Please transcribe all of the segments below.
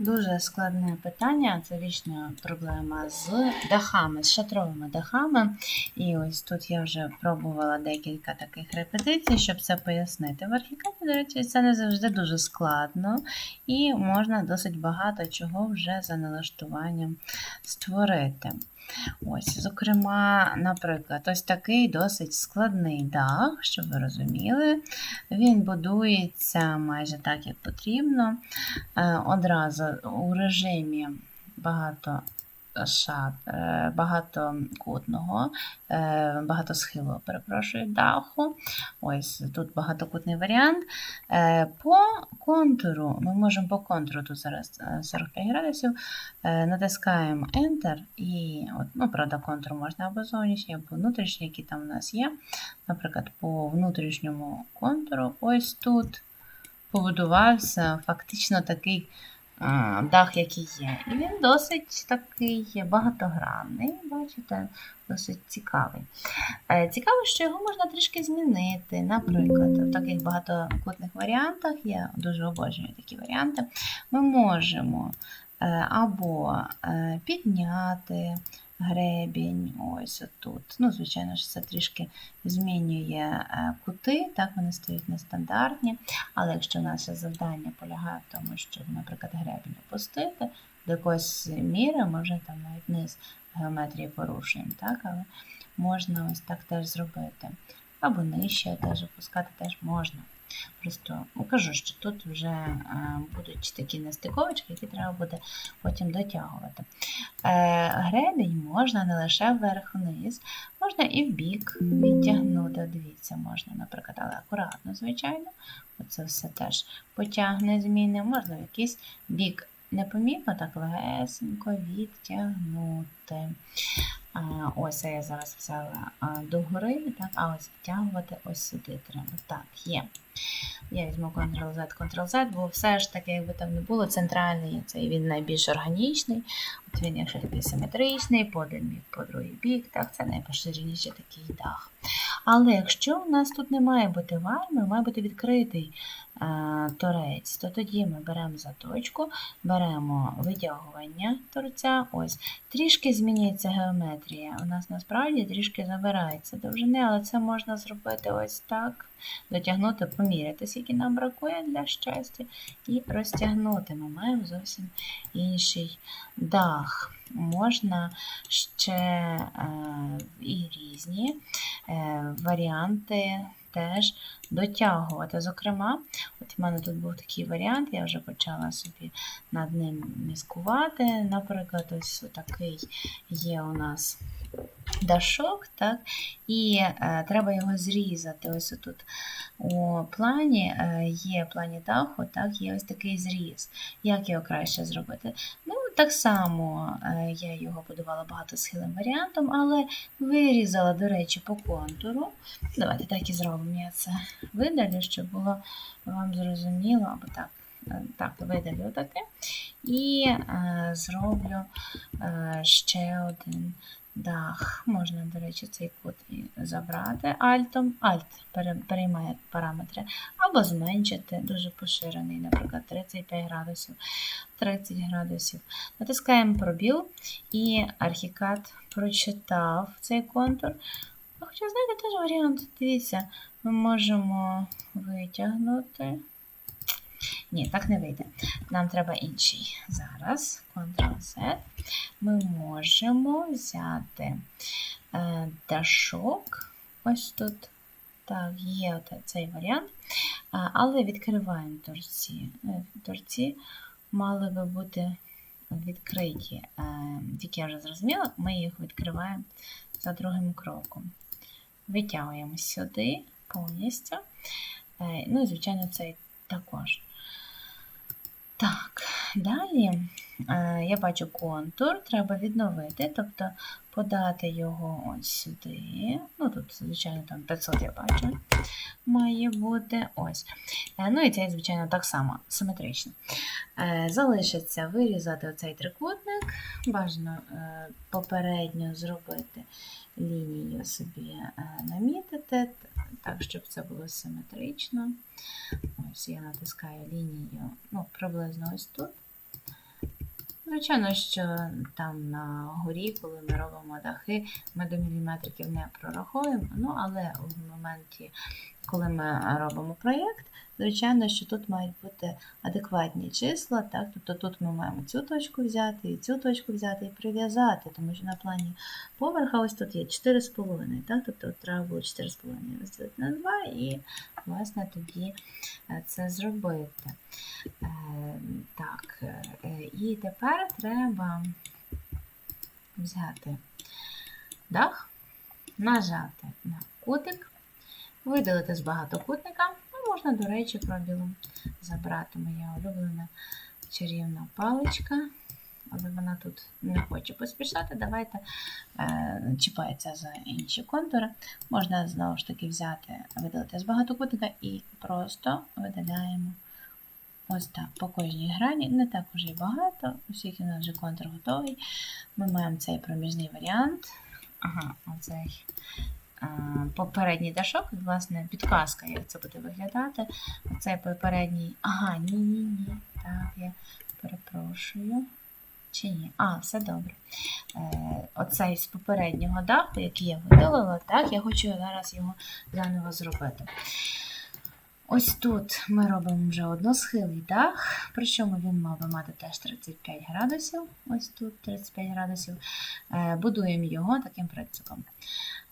Дуже складне питання. Це вічна проблема з дахами, з шатровими дахами. І ось тут я вже пробувала декілька таких репетицій, щоб це пояснити. В архікаді, до речі, це не завжди дуже складно, і можна досить багато чого вже за налаштуванням створити. Ось, зокрема, наприклад, ось такий досить складний дах, щоб ви розуміли. Він будується майже так, як потрібно. Е, Одразу у режимі багато шат, е, багатокутного, е, багатосхилого, перепрошую, даху. Ось тут багатокутний варіант. Е, По контуру, ми можемо по контуру, тут зараз е, 45 градусів, натискаємо Enter, і, от, ну, правда, контур можна або зовнішній, або внутрішній, який там у нас є. Наприклад, по внутрішньому контуру, ось тут побудувався фактично такий дах, який є. І він досить такий багатогранний, бачите, досить цікавий. Е, Цікаво, що його можна трішки змінити. Наприклад, в таких багатокутних варіантах, я дуже обожнюю такі варіанти, ми можемо е, або е, підняти гребінь, ось отут. Ну, звичайно ж, це трішки змінює е, кути, так вони стають нестандартні. Але якщо наше завдання полягає в тому, щоб, наприклад, гребінь опустити, до якоїсь міри ми вже там навіть низ геометрії порушуємо, так? але можна ось так теж зробити. Або нижче теж опускати теж можна. Просто кажу, що тут вже е, будуть такі нестиковочки, які треба буде потім дотягувати. Е, гребінь можна не лише вверх-вниз, можна і в бік відтягнути. Дивіться, можна, наприклад, але акуратно, звичайно. Оце все теж потягне зміни, можна в якийсь бік непомітно, так легесенько відтягнути. А, Ось я зараз взяла а, догори, так, а ось відтягувати ось сюди треба. Так, є. Я візьму Ctrl-Z, Ctrl-Z, бо все ж таки, якби там не було, центральний цей він найбільш органічний. От він, якщо симетричний, по один бік, по другий бік, так, це найпоширеніший такий дах. Але якщо у нас тут не має бути варми, має бути відкритий е, торець, то тоді ми беремо заточку, беремо витягування торця, ось, трішки змінюється геометрія. У нас насправді трішки забирається довжини, але це можна зробити ось так, дотягнути, поміряти, скільки нам бракує для щастя, і розтягнути. Ми маємо зовсім інший дах. Можна ще е, і різні е, варіанти теж дотягувати. Зокрема, от в мене тут був такий варіант, я вже почала собі над ним міскувати. Наприклад, ось такий є у нас дашок, так, і е, треба його зрізати. Ось тут у плані е, є плані даху, так, є ось такий зріз. Як його краще зробити? Ну, так само е, я його будувала багатосхилим варіантом, але вирізала, до речі, по контуру. Давайте так і зробимо. Я це видалю, щоб було вам зрозуміло, або так. е, Так, видалю таке. І е, зроблю е, ще один дах. Можна, до речі, цей кут і забрати альтом. Альт переймає параметри, або зменшити, дуже поширений, наприклад, 35 градусів, 30 градусів. Натискаємо пробіл, і архікад прочитав цей контур. Хоча, знаєте, теж варіант, дивіться, ми можемо витягнути. Ні, так не вийде. Нам треба інший. Зараз Ctrl-Z. Ми можемо взяти е, дашок. Ось тут. Так, є цей варіант. А, але відкриваємо торці. Е, Торці мали би бути відкриті. Е, Тільки я вже зрозуміла, ми їх відкриваємо за другим кроком. Витягуємо сюди повністю. Е, Ну і, звичайно, цей також. Так, далі е, я бачу контур, треба відновити, тобто подати його ось сюди. Ну, тут, звичайно, там 500 я бачу, має бути ось. Е, Ну і цей, звичайно, так само симетрично. Е, Залишиться вирізати оцей трикутник, бажано попередньо зробити лінію собі намітити, так, щоб це було симетрично. Ось я натискаю лінію, ну, приблизно ось тут. Звичайно, що там на горі, коли ми робимо дахи, ми до міліметриків не прораховуємо, ну але в моменті, коли ми робимо проєкт, звичайно, що тут мають бути адекватні числа, так? тобто тут ми маємо цю точку взяти і цю точку взяти і прив'язати, тому що на плані поверха ось тут є 4,5, так? тобто треба було 4,5 розділити на 2 і, власне, тоді е, це зробити. Е, Так, е, і тепер треба взяти дах, нажати на кутик, видалити з багатокутника. Ну, можна, до речі, пробілом забрати моя улюблена чарівна паличка. Але вона тут не хоче поспішати. Давайте е, чіпається за інші контури. Можна знову ж таки взяти, видалити з багатокутника і просто видаляємо ось так по кожній грані. Не так уже і багато, оскільки у нас вже контур готовий. Ми маємо цей проміжний варіант. Ага, оцей а, попередній дашок, власне, підказка, як це буде виглядати. Оцей попередній. Ага, ні-ні-ні. Так, я перепрошую. Чи ні? А, все добре. Е, Оцей з попереднього даху, який я видалила, так, я хочу зараз його заново зробити. Ось тут ми робимо вже односхилий дах, причому він мав би мати теж 35 градусів. Ось тут 35 градусів. Е, Будуємо його таким принципом.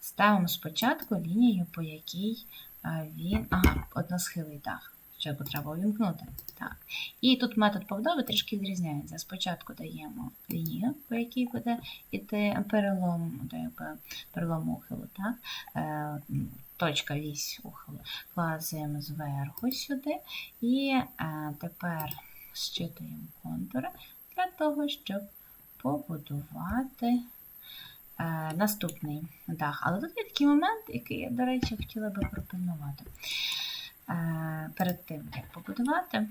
Ставимо спочатку лінію, по якій е, він. Ага, односхилий дах. Що треба увімкнути. Так. І тут метод побудови трішки відрізняється. Спочатку даємо лінію, по якій буде йти перелом, перелом ухилу. Так? Е, точка вісь ухилу. Клацаємо зверху сюди. І е, тепер щитуємо контури для того, щоб побудувати е, наступний дах. Але тут є такий момент, який я, до речі, хотіла би пропонувати. Е, перед тим, як побудувати,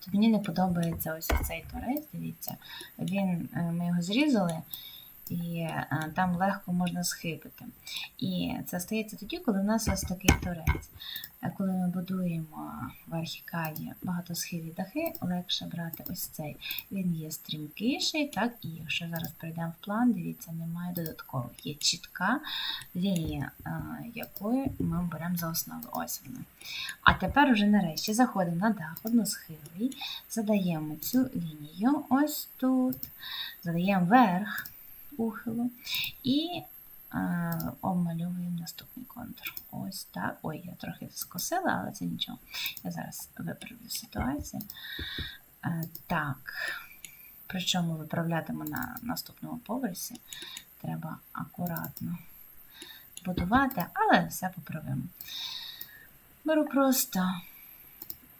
то мені не подобається ось цей торець, дивіться, він, е, ми його зрізали, е, там легко можна схибити. І це стається тоді, коли в нас ось такий торець. Коли ми будуємо в архікаді багатосхилі дахи, легше брати ось цей. Він є стрімкіший, так, і якщо зараз перейдемо в план, дивіться, немає додаткових. Є чітка лінія, е, якою ми беремо за основу. Ось вона. А тепер вже нарешті заходимо на дах односхилий, задаємо цю лінію ось тут, задаємо верх ухилу і е, обмальовуємо наступний контур. Ось так. Ой, я трохи скосила, але це нічого. Я зараз виправлю ситуацію. Е, так, причому виправлятиму на наступному поверсі. Треба акуратно будувати, але все поправимо. Беру просто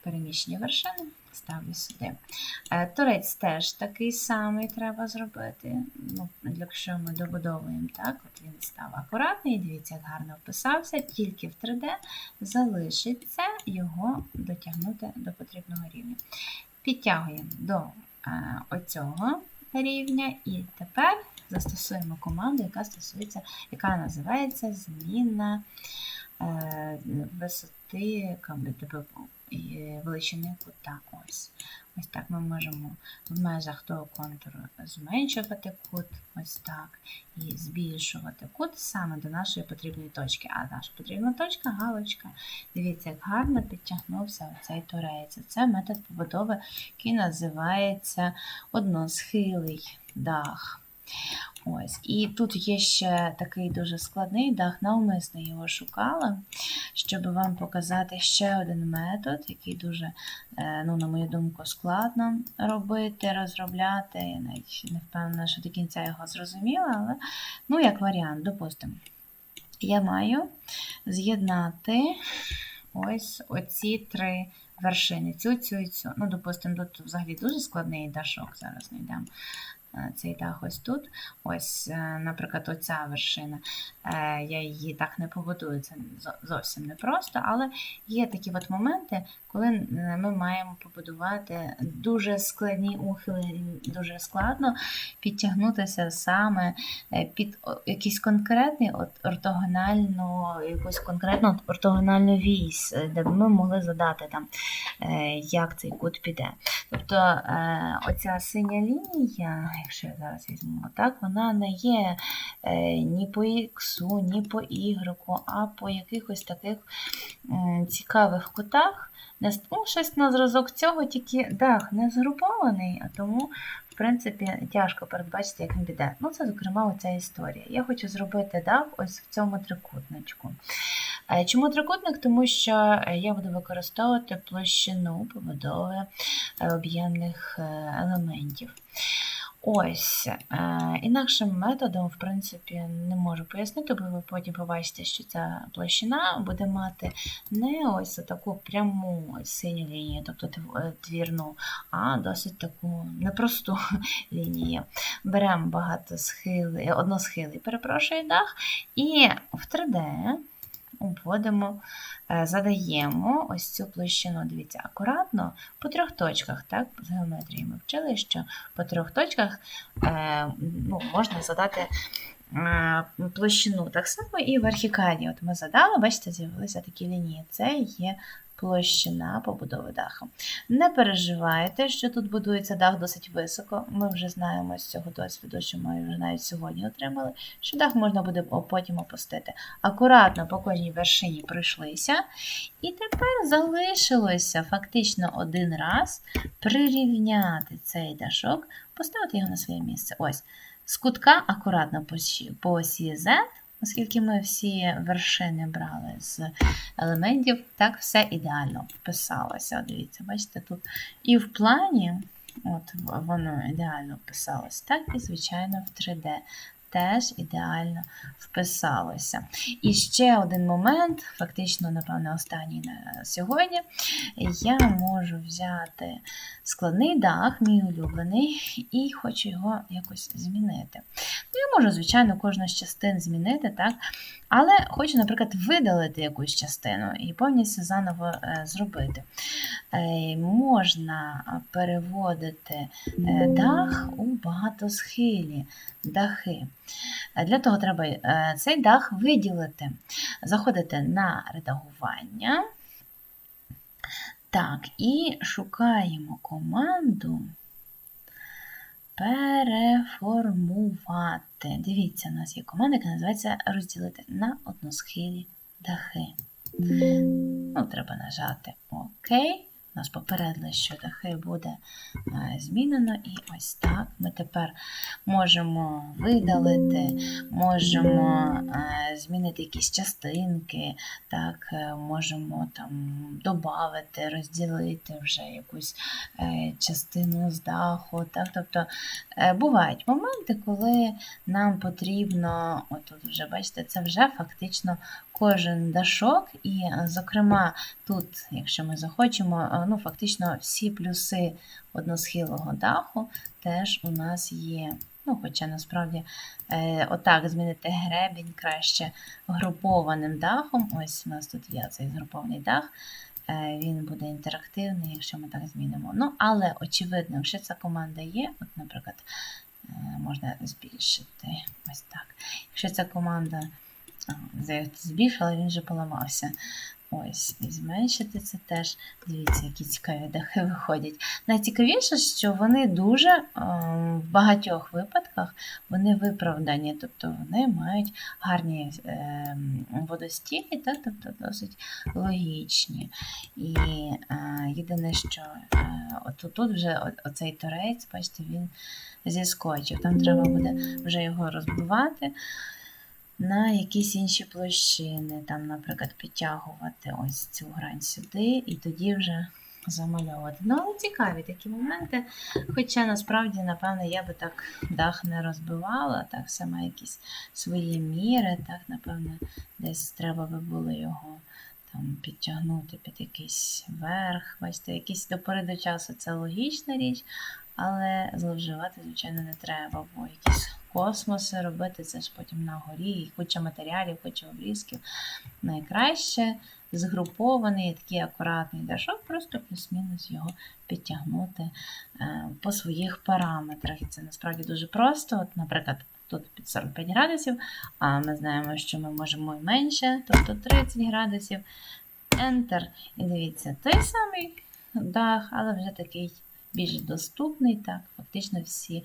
переміщення вершини, ставлю сюди. Е, Торець теж такий самий треба зробити. Ну, Якщо ми добудовуємо так, от він став акуратний, дивіться, як гарно вписався, тільки в 3D залишиться його дотягнути до потрібного рівня. Підтягуємо до е, оцього рівня і тепер застосуємо команду, яка стосується, яка називається зміна е, висоти тобто, і величини кута. Ось. Ось так ми можемо в межах того контуру зменшувати кут, ось так, і збільшувати кут саме до нашої потрібної точки. А наша потрібна точка галочка. Дивіться, як гарно підтягнувся цей торець. Це метод побудови, який називається односхилий дах. Ось. І тут є ще такий дуже складний дах, навмисно його шукала, щоб вам показати ще один метод, який дуже, е, ну, на мою думку, складно робити, розробляти. Я навіть не впевнена, що до кінця його зрозуміла, але ну, як варіант, допустимо, я маю з'єднати ось оці три вершини. Цю, цю і цю. Ну, допустимо, тут взагалі дуже складний дашок, зараз знайдемо. Е, цей дах ось тут. Ось, е, наприклад, оця вершина. Е, Я її так не побудую, це зовсім непросто, але є такі от моменти, коли ми маємо побудувати дуже складні ухили, дуже складно підтягнутися саме під якийсь конкретний ортогональну, якусь конкретну ортогональну вісь, де б ми могли задати там, як цей кут піде. Тобто оця синя лінія, якщо я зараз візьму так, вона не є е, ні по X, ні по Y, а по якихось таких м, цікавих кутах. Ну, щось на зразок цього, тільки дах не згрупований, а тому, в принципі, тяжко передбачити, як він піде. Ну, це, зокрема, оця історія. Я хочу зробити дах ось в цьому трикутничку. Е, Чому трикутник? Тому що е, я буду використовувати площину побудови е, об'ємних е, елементів. Ось, е, інакшим методом, в принципі, не можу пояснити, бо ви потім побачите, що ця площина буде мати не ось таку пряму синю лінію, тобто е, твірну, а досить таку непросту лінію. Беремо багато схили, односхилий, перепрошую, дах, і в 3D обводимо, е, задаємо ось цю площину. Дивіться, акуратно по трьох точках, так, з геометрії ми вчили, що по трьох точках е, ну, можна задати площину. Так само і в вертикалі. От ми задали, бачите, з'явилися такі лінії. Це є площина побудови даху. Не переживайте, що тут будується дах досить високо. Ми вже знаємо з цього досвіду, що ми вже навіть сьогодні отримали, що дах можна буде потім опустити. Акуратно по кожній вершині пройшлися. І тепер залишилося фактично один раз прирівняти цей дашок, поставити його на своє місце. Ось. З кутка акуратно по сі- по осі Z, оскільки ми всі вершини брали з елементів, так все ідеально вписалося. Дивіться, бачите, тут і в плані, от воно ідеально вписалось, так і, звичайно, в 3D. Теж ідеально вписалося. І ще один момент, фактично, напевно, останній на сьогодні. Я можу взяти складний дах, мій улюблений, і хочу його якось змінити. Ну, я можу, звичайно, кожну з частин змінити, так? але хочу, наприклад, видалити якусь частину і повністю заново е, зробити. Е, можна переводити е, дах у багатосхилі дахи. Е, Для того треба е, цей дах виділити. Заходите на редагування. Так, і шукаємо команду переформувати. Дивіться, у нас є команда, яка називається розділити на односхилі дахи. Ну, треба нажати ОК. Нас попередили, що дахи буде е, змінено. І ось так ми тепер можемо видалити, можемо е, змінити якісь частинки, так, е, можемо там додати, розділити вже якусь частину з даху. Так? Тобто бувають моменти, коли нам потрібно, отут вже бачите, це вже фактично кожен дашок, і, е, зокрема, тут, якщо ми захочемо, е, ну, фактично всі плюси односхилого даху теж у нас є. Ну, хоча насправді е, отак змінити гребінь краще групованим дахом. Ось у нас тут є цей згрупований дах. Він буде інтерактивний, якщо ми так змінимо. Ну, але очевидно, якщо ця команда є, от, наприклад, можна збільшити ось так. Якщо ця команда а, здається, збільшила, він вже поламався. Ось, і зменшити це теж. Дивіться, які цікаві дахи виходять. Найцікавіше, що вони дуже ем, в багатьох випадках вони виправдані, тобто вони мають гарні ем, водостійкі, так, тобто досить логічні. І е, єдине, що е, от тут вже оцей торець, бачите, він зіскочив. Там треба буде вже його розбивати на якісь інші площини, там, наприклад, підтягувати ось цю грань сюди, і тоді вже замальовувати. Ну, але цікаві такі моменти. Хоча насправді, напевно, я би так дах не розбивала, так має якісь свої міри, так, напевно, десь треба би було його підтягнути під якийсь верх. Бачите, якийсь до пори до часу це логічна річ, але зловживати, звичайно, не треба, бо якісь космоси робити це ж потім на горі, і куча матеріалів, куча обрізків. Найкраще згрупований, такий акуратний дашок, просто плюс-мінус його підтягнути е, по своїх параметрах. І це насправді дуже просто. От, наприклад, тут під 45 градусів, а ми знаємо, що ми можемо і менше, тобто 30 градусів. Enter. І дивіться, той самий дах, але вже такий більш доступний. Так, фактично всі.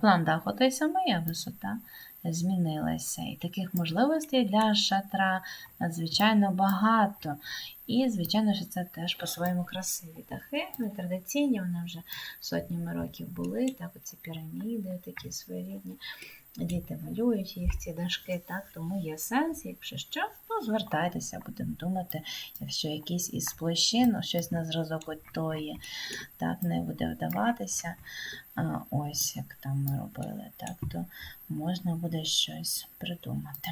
План даху той самий, а висота змінилася. І таких можливостей для шатра надзвичайно багато. І, звичайно, що це теж по-своєму красиві дахи, не традиційні, вони вже сотнями років були. Так, оці піраміди, такі своєрідні. Діти малюють їх, ці дашки, так, тому є сенс, якщо що, звертайтеся, будемо думати, якщо якийсь із площин, щось на зразок тої, так, не буде вдаватися, а, ось як там ми робили, так, то можна буде щось придумати.